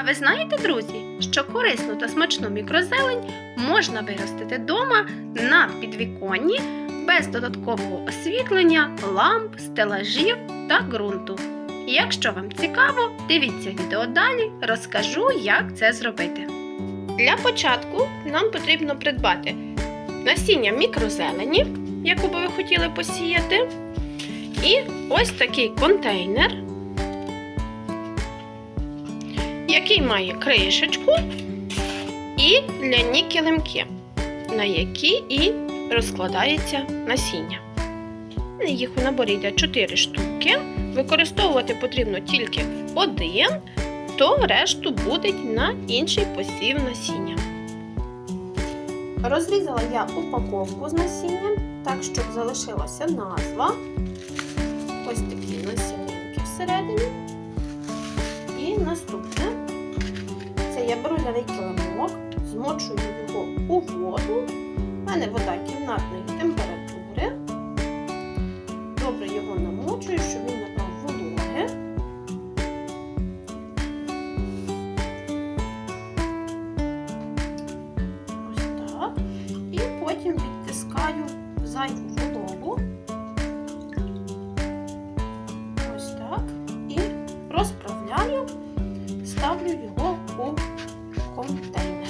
А ви знаєте, друзі, що корисну та смачну мікрозелень можна виростити вдома на підвіконні без додаткового освітлення, ламп, стелажів та ґрунту. Якщо вам цікаво, дивіться відео далі, розкажу, як це зробити. Для початку нам потрібно придбати насіння мікрозелені, яку би ви хотіли посіяти, і ось такий контейнер, який має кришечку і ляні килимки, на які і розкладається насіння. Їх у наборі йде 4 штуки. Використовувати потрібно тільки один, то решту буде на інший посів насіння. Розрізала я упаковку з насінням, так щоб залишилася назва. Ось такі насінинки всередині. І наступне я беру ляний килимок, змочую його у воду. У мене вода кімнатної температури. Добре його намочую, щоб він набрав вологи. Ось так. І потім відтискаю зайву вологу. Ось так. І розправляю, ставлю його у контейнер.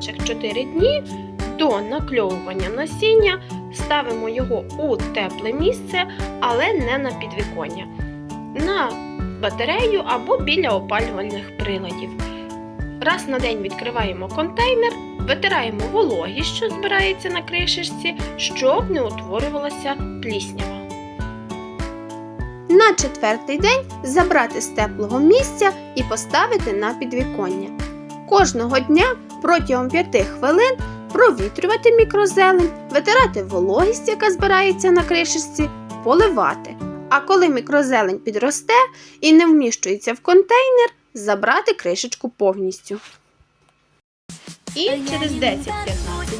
Через 4 дні до накльовування насіння ставимо його у тепле місце, але не на підвіконня, на батарею або біля опалювальних приладів. Раз на день відкриваємо контейнер, витираємо вологість, що збирається на кришечці, щоб не утворювалася пліснява. На четвертий день забрати з теплого місця і поставити на підвіконня. Кожного дня протягом 5 хвилин провітрювати мікрозелень, витирати вологість, яка збирається на кришечці, поливати. А коли мікрозелень підросте і не вміщується в контейнер, забрати кришечку повністю. І через 10-15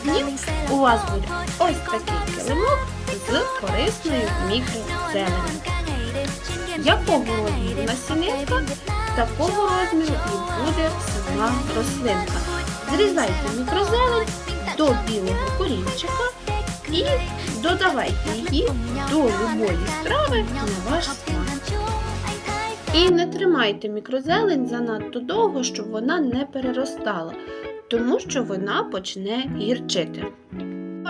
днів у вас буде ось такий килимок з корисною мікрозеленю. Якого розміру насінинка, такого розміру і буде сама рослинка. Зрізайте мікрозелень до білого корінчика і додавайте її до любої страви на ваш смак. І не тримайте мікрозелень занадто довго, щоб вона не переростала, тому що вона почне гірчити.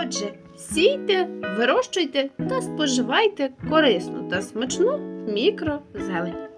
Отже, сійте, вирощуйте та споживайте корисну та смачну мікрозелень.